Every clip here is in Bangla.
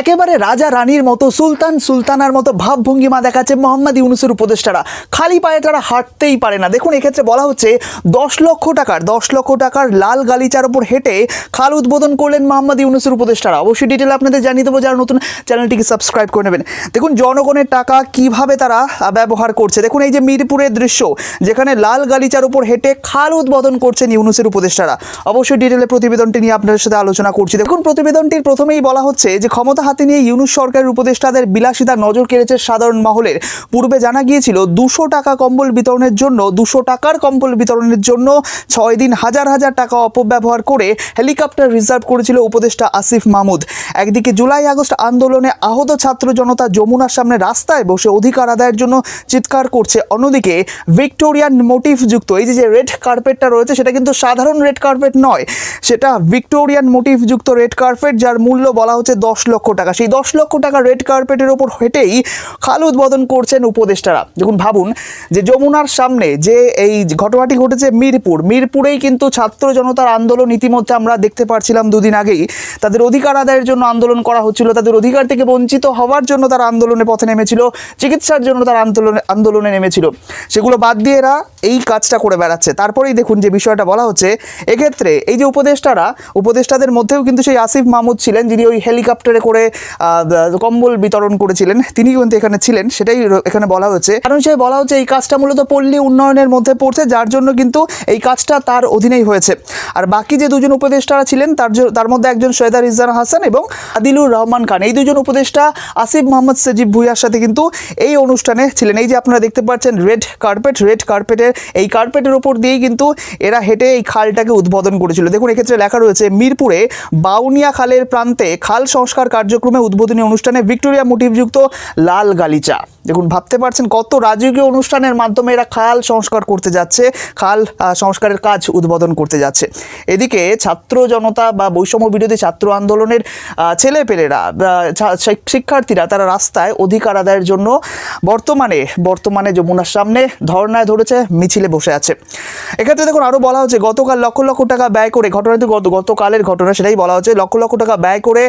একেবারে রাজা রানীর মতো, সুলতান সুলতানার মতো ভাবভঙ্গিমা দেখাচ্ছে মোহাম্মদ ইউনুসের উপদেষ্টারা। খালি পায়ে তারা হাঁটতেই পারে না। দেখুন, এক্ষেত্রে বলা হচ্ছে দশ লক্ষ টাকার, দশ লক্ষ টাকার লাল গালিচার উপর হেঁটে খাল উদ্বোধন করলেন মোহাম্মদ ইউনুসের উপদেষ্টারা। অবশ্যই ডিটেল আপনাদের জানিয়ে দেবো, যারা নতুন, চ্যানেলটিকে সাবস্ক্রাইব করে নেবেন। দেখুন, জনগণের টাকা কীভাবে তারা ব্যবহার করছে। দেখুন, এই যে মিরপুরের দৃশ্য, যেখানে লাল গালিচার উপর হেঁটে খাল উদ্বোধন করছেন ইউনুসের উপদেষ্টারা। অবশ্যই ডিটেলে প্রতিবেদনটি নিয়ে আপনাদের সাথে আলোচনা করছি। দেখুন, প্রতিবেদনটির প্রথমেই বলা হচ্ছে যে, ক্ষমতা হাতে নিয়ে ইউনুস সরকারের উপদেষ্টাদের বিলাসিতা নজর কেড়েছে সাধারণ মহলের। পূর্বে জানা গিয়েছিল, দুশো টাকা কম্বল বিতরণের জন্য, দুশো টাকার কম্বল বিতরণের জন্য ছয় দিন হাজার হাজার টাকা অপব্যবহার করে হেলিকপ্টার রিজার্ভ করেছিল উপদেষ্টা আসিফ মাহমুদ। একদিকে জুলাই আগস্ট আন্দোলনে আহত ছাত্র জনতা যমুনার সামনে রাস্তায় বসে অধিকার আদায়ের জন্য চিৎকার করছে। অন্যদিকে ভিক্টোরিয়ান মোটিভযুক্ত এই যে রেড কার্পেটটা রয়েছে, সেটা কিন্তু সাধারণ রেড কার্পেট নয়, সেটা ভিক্টোরিয়ান মোটিভযুক্ত রেড কার্পেট, যার মূল্য বলা হচ্ছে দশ লক্ষ টাকা। সেই দশ লক্ষ টাকা রেড কার্পেটের ওপর হেঁটেই খাল উদ্বোধন করছেন উপদেষ্টারা। দেখুন, ভাবুন যে যমুনার সামনে যে এই ঘটনাটি ঘটেছে মিরপুর, মিরপুরেই কিন্তু ছাত্র জনতার আন্দোলন ইতিমধ্যে আমরা দেখতে পারছিলাম দুদিন আগেই। তাদের অধিকার আদায়ের জন্য আন্দোলন করা হচ্ছিল, তাদের অধিকার থেকে বঞ্চিত হওয়ার জন্য তারা আন্দোলনে পথে নেমেছিল, চিকিৎসার জন্য তারা আন্দোলনে আন্দোলনে নেমেছিল। সেগুলো বাদ দিয়ে এরা এই কাজটা করে বেড়াচ্ছে। তারপরেই দেখুন যে বিষয়টা বলা হচ্ছে, এক্ষেত্রে এই যে উপদেষ্টারা, উপদেষ্টাদের মধ্যেও কিন্তু সেই আসিফ মাহমুদ ছিলেন, যিনি ওই হেলিকপ্টারে করে কম্বল বিতরণ করেছিলেন তিনি কিন্তু এখানে ছিলেন, সেটাই এখানে বলা হচ্ছে। কারণ সে বলা হচ্ছে এই কাজটা মূলত পল্লী উন্নয়নের মধ্যে পড়ছে, যার জন্য কিন্তু এই কাজটা তার অধীনেই হয়েছে। আর বাকি যে দুজন উপদেষ্টারা ছিলেন, তার তার মধ্যে একজন সৈয়দা রিজওয়ান হাসান এবং আদিলুর রহমান খান। এই দুজন উপদেষ্টা আসিফ মোহাম্মদ সজিব ভুইয়ার সাথে কিন্তু এই অনুষ্ঠানে ছিলেন। এই যে আপনারা দেখতে পাচ্ছেন রেড কার্পেট, রেড কার্পেটের, এই কার্পেটের ওপর দিয়েই কিন্তু এরা হেঁটে এই খালটাকে উদ্বোধন করেছিল। দেখুন, এক্ষেত্রে লেখা রয়েছে, মিরপুরে বাউনিয়া খালের প্রান্তে খাল সংস্কার কার্যক্রমে উদ্বোধনী অনুষ্ঠানে ভিক্টোরিয়া মোটিভযুক্ত লাল গালিচা। দেখুন, ভাবতে পারছেন কত রাজকীয় অনুষ্ঠানের মাধ্যমে এরা খাল সংস্কার করতে যাচ্ছে, খাল সংস্কারের কাজ উদ্বোধন করতে যাচ্ছে। এদিকে ছাত্র জনতা বা বৈষম্য বিরোধী ছাত্র আন্দোলনের ছেলেপেলেরা শিক্ষার্থীরা তারা রাস্তায় অধিকার আদায়ের জন্য বর্তমানে বর্তমানে যমুনার সামনে ধর্নায় ধরেছে, মিছিলে বসে আছে। এক্ষেত্রে দেখুন আরও বলা হচ্ছে, গতকাল লক্ষ লক্ষ টাকা ব্যয় করে, ঘটনাটি গত, গতকালের ঘটনা সেটাই বলা হচ্ছে, লক্ষ লক্ষ টাকা ব্যয় করে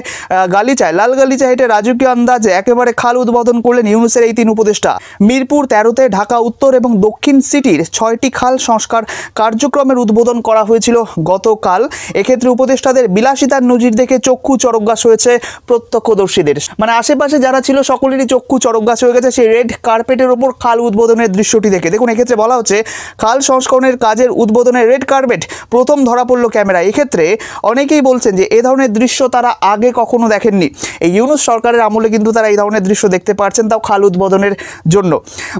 গালিচায়, লাল গালিচা হেঁটে রাজকীয় আন্দাজে একেবারে খাল উদ্বোধন করলেন ইউনুসের এই তিন উপদেষ্টা। মিরপুর তেরোতে ঢাকা উত্তর এবং দক্ষিণ সিটির ছয়টি খাল সংস্কার কার্যক্রমের উদ্বোধন করা হয়েছিল গতকাল। এক্ষেত্রে উপদেষ্টাদের বিলাসিতার নজির দেখে চক্ষু চরকগাছ হয়েছে প্রত্যক্ষদর্শীদের। মানে আশেপাশে যারা ছিল সকলেরই চক্ষু চরকগাছ হয়ে গেছে। সেই রেড কার্পেটের ওপর খাল উদ্বোধনের দৃশ্যটি দেখে। দেখুন, এক্ষেত্রে বলা হচ্ছে খাল সংস্করণের কাজের উদ্বোধনের রেড কার্পেট প্রথম ধরা পড়ল ক্যামেরা এক্ষেত্রে অনেকেই বলছেন যে এ ধরনের দৃশ্য তারা আগে কখনো দেখেননি। এই ইউনুস সরকারের আমলে কিন্তু তারা এই ধরনের দৃশ্য দেখতে পারছেন, তাও খাল উদ্বোধনের জন্য।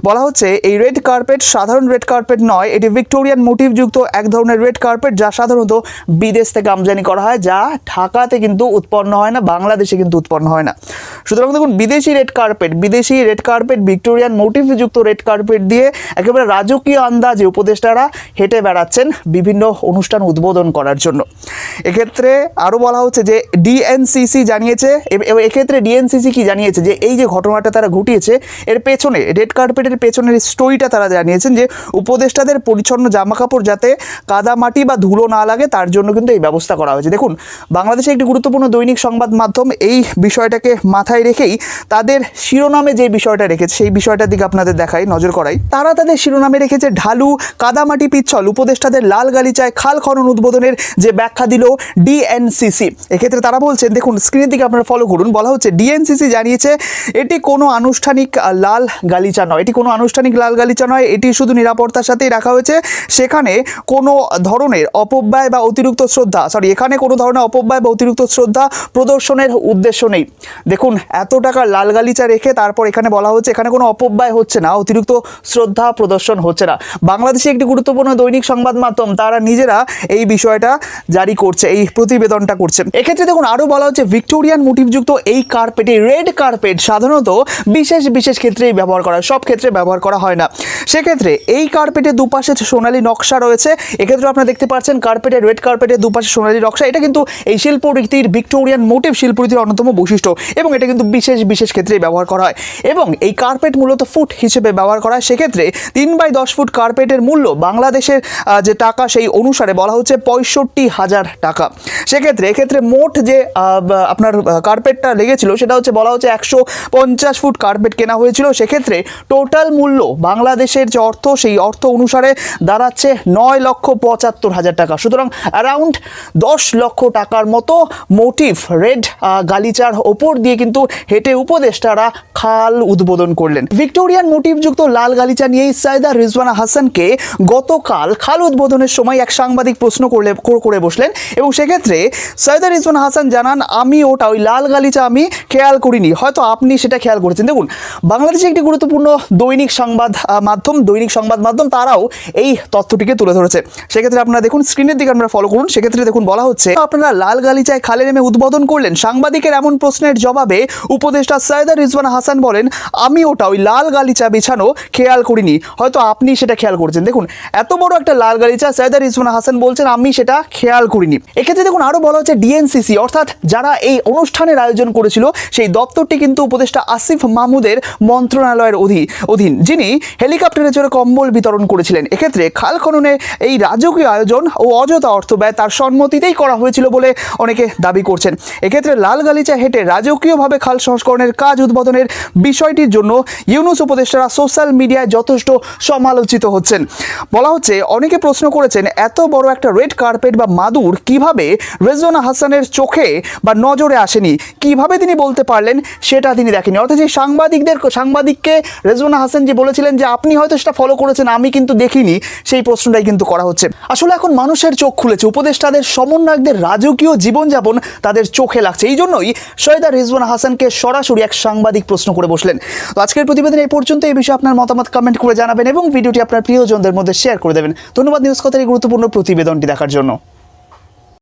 বলা হচ্ছে, এই রেড কার্পেট সাধারণ রেড কার্পেট নয়, এটি ভিক্টোরিয়ান মোটিভযুক্ত এক ধরনের রেড কার্পেট যা সাধারণত বিদেশ থেকে আমদানি করা হয়, যা ঢাকাতে কিন্তু উৎপন্ন হয় না, বাংলাদেশে কিন্তু উৎপন্ন হয় না। সুতরাং দেখুন, বিদেশি রেড কার্পেট, বিদেশি রেড কার্পেট, ভিক্টোরিয়ান মোটিভযুক্ত রেড কার্পেট দিয়ে একেবারে রাজকীয় আন্দাজে উপদেষ্টারা হেঁটে বেড়াচ্ছেন বিভিন্ন অনুষ্ঠান উদ্বোধন করার জন্য। এক্ষেত্রে আরও বলা হচ্ছে যে, ডিএনসিসি জানিয়েছে এক্ষেত্রে ডিএনসিসি কি জানিয়েছে যে, এই যে ঘটনাটা তারা ঘটিয়েছে এর পেছনে রেড কার্পেটের পেছনের স্টোরিটা তারা জানিয়েছেন যে, উপদেষ্টাদের পরিচ্ছন্ন জামাকাপড় যাতে কাদামাটি বা ধুলো না লাগে, তার জন্য কিন্তু এই ব্যবস্থা করা হয়েছে। দেখুন, বাংলাদেশে একটি গুরুত্বপূর্ণ দৈনিক সংবাদ মাধ্যম এই বিষয়টাকে মাথায় রেখেই তাদের শিরোনামে যে বিষয়টা রেখেছে, সেই বিষয়টার দিকে আপনাদের দেখাই, নজর করাই। তারা তাদের শিরোনামে রেখেছে, ঢালু কাদামাটি পিচ্ছল, উপদেষ্টাদের লাল গালিচায় খাল খনন উদ্বোধনের যে ব্যাখ্যা দিল ডিএনসিসি। এক্ষেত্রে তারা বলছেন, দেখুন স্ক্রিনের দিকে আপনারা ফলো করুন, বলা হচ্ছে, ডিএনসিসি জানিয়েছে, এটি কোনো আনুষ্ঠানিক লাল গালিচা নয়। এটি কোনো আনুষ্ঠানিক লাল গালিচা নয়, এটি শুধু নিরাপত্তার সাথেই রাখা হয়েছে। সেখানে কোনো ধরনের অপব্যয় বা অতিরিক্ত শ্রদ্ধা সরি এখানে কোনো ধরনের অপব্যয় বা অতিরিক্ত শ্রদ্ধা প্রদর্শনের উদ্দেশ্য নেই। দেখুন, এত টাকা লাল গালিচা রেখে তারপর এখানে বলা হচ্ছে, এখানে কোনো অপব্যয় হচ্ছে না, অতিরিক্ত শ্রদ্ধা প্রদর্শন হচ্ছে না। বাংলাদেশে একটি গুরুত্বপূর্ণ দৈনিক সংবাদ মাধ্যম, তারা নিজেরা এই বিষয়টা জারি করছে, এই প্রতিবেদনটা করছে। এক্ষেত্রে দেখুন, আরও বলা হচ্ছে, ভিক্টোরিয়ান মোটিভযুক্ত এই কার্পেটে, রেড কার্পেট সাধারণত বিশেষ বিশেষ ক্ষেত্রেই ব্যবহার করা হয়, সব ক্ষেত্রে ব্যবহার করা হয় না। সেক্ষেত্রে এই কার্পেটের দুপাশে সোনালী নকশা রয়েছে এক্ষেত্রে আপনারা দেখতে পাচ্ছেন কার্পেটের রেড কার্পেটের দুপাশে সোনালী নকশা, এটা কিন্তু এই শিল্পরীতির ভিক্টোরিয়ান মোটিভ শিল্পরীতির অন্যতম বৈশিষ্ট্য এবং এটা কিন্তু বিশেষ বিশেষ ক্ষেত্রেই ব্যবহার করা হয়। এবং এই কার্পেট মূলত ফুট হিসেবে ব্যবহার করা হয়, সেক্ষেত্রে তিন বাই দশ ফুট কার্পেটের মূল্য বাংলাদেশের যে টাকা সেই অনুসারে বলা হচ্ছে পঁয়ষট্টি হাজার টাকা। সেক্ষেত্রে এক্ষেত্রে মোট যে আপনার কার্পেটটা লেগেছিল সেটা হচ্ছে বলা হচ্ছে একশো পঞ্চাশ ফুট কার্পেট কেনা হয়েছিল, সেক্ষেত্রে টোটাল মূল্য বাংলাদেশের যে অর্থ, সেই অর্থ অনুসারে দাঁড়াচ্ছে নয় লক্ষ পঁচাত্তর হাজার টাকা। সুতরাং অ্যারাউন্ড দশ লক্ষ টাকার মতো মোটিভ রেড গালিচার ওপর দিয়ে কিন্তু হেঁটে উপদেষ্টারা খাল উদ্বোধন করলেন। ভিক্টোরিয়ান মোটিভযুক্ত লাল গালিচা নিয়েই সাইদা রিজওয়ানা হাসানকে গতকাল খাল উদ্বোধনের সময় এক সাংবাদিক প্রশ্ন করলে, করে বসলেন এবং সেক্ষেত্রে সৈয়দা রিজওয়ানা হাসান জানান, আমি ওটা, ওই লাল গালিচা আমি খেয়াল করিনি। হয়তো আপনি সেটা খেয়াল করেছেন। দেখুন বাংলাদেশে একটি গুরুত্বপূর্ণ দৈনিক সংবাদ মাধ্যম, দৈনিক সংবাদ মাধ্যম, তারাও এই তথ্যটিকে তুলে ধরেছে। সেক্ষেত্রে আপনারা দেখুন স্ক্রিনের দিকে আপনারা ফলো করুন। সেক্ষেত্রে দেখুন বলা হচ্ছে, আপনারা লাল গালিচায় খালে নেমে উদ্বোধন করলেন। সাংবাদিকের এমন প্রশ্নের জবাবে উপদেষ্টা সৈয়দা রিজওয়ানা হাসান বলেন, আমি ওটা ওই লাল গালিচা বিছানো খেয়াল করিনি। হয়তো আপনি সেটা খেয়াল করছেন। দেখুন, এত বড় একটা লাল গালিচা সৈয়দা রিজওয়ানা হাসান বলছেন, আমি সেটা খেয়াল করিনি। এক্ষেত্রে দেখুন আরও বলা হচ্ছে, ডিএনসিসি অর্থাৎ যারা এই অনুষ্ঠানের আয়োজন করেছিল, সেই দপ্তরটি কিন্তু উপদেষ্টা আসিফ মাহমুদের মন্ত্রণালয়ের অধীন অধীন, যিনি হেলিকপ্টারে চড়ে কম্বল বিতরণ করেছিলেন। এক্ষেত্রে খাল খননে এই রাজকীয় আয়োজন ও অযথা অর্থ ব্যয় তার সম্মতিতেই করা হয়েছিল বলে অনেকে দাবি করছেন। এক্ষেত্রে লাল গালিচা হেঁটে রাজকীয়ভাবে খাল সংস্করণের কাজ উদ্বোধনের বিষয়টির জন্য ইউনুস উপদেষ্টারা সোশ্যাল মিডিয়ায় যথেষ্ট সমালোচিত হচ্ছেন। বলা হচ্ছে, অনেকে প্রশ্ন করেছেন, এত বড় একটা রেড কার্পেট বা মাদুর কীভাবে রেজওয়ানা হাসানের চোখে বা নজরে আসেনি? কীভাবে তিনি বলতে পারলেন, সেটা তিনি দেখেনি অর্থাৎ এই সাংবাদিকদের সাংবাদিককে রেজওয়ানা হাসান যে বলেছিলেন যে আপনি হয়তো সেটা ফলো করেছেন, আমি কিন্তু দেখিনি। সেই প্রশ্নটাই কিন্তু করা হচ্ছে। আসলে এখন মানুষের চোখ খুলেছে, উপদেষ্টাদের সমন্বয়কদের রাজকীয় জীবনযাপন তাদের চোখে লাগছে। এই জন্যই সৈয়দা রিজওয়ানা হাসানকে সরাসরি এক সাংবাদিক প্রশ্ন করে বসলেন। তো আজকের প্রতিবেদন এই পর্যন্ত, এই বিষয়ে আপনার মতামত কমেন্ট করে জানাবেন এবং ভিডিওটি আপনার প্রিয়জনদের মধ্যে শেয়ার করে দেবেন। ধন্যবাদ, নিউজ কথার এই গুরুত্বপূর্ণ প্রতিবেদনটি দেখার জন্য।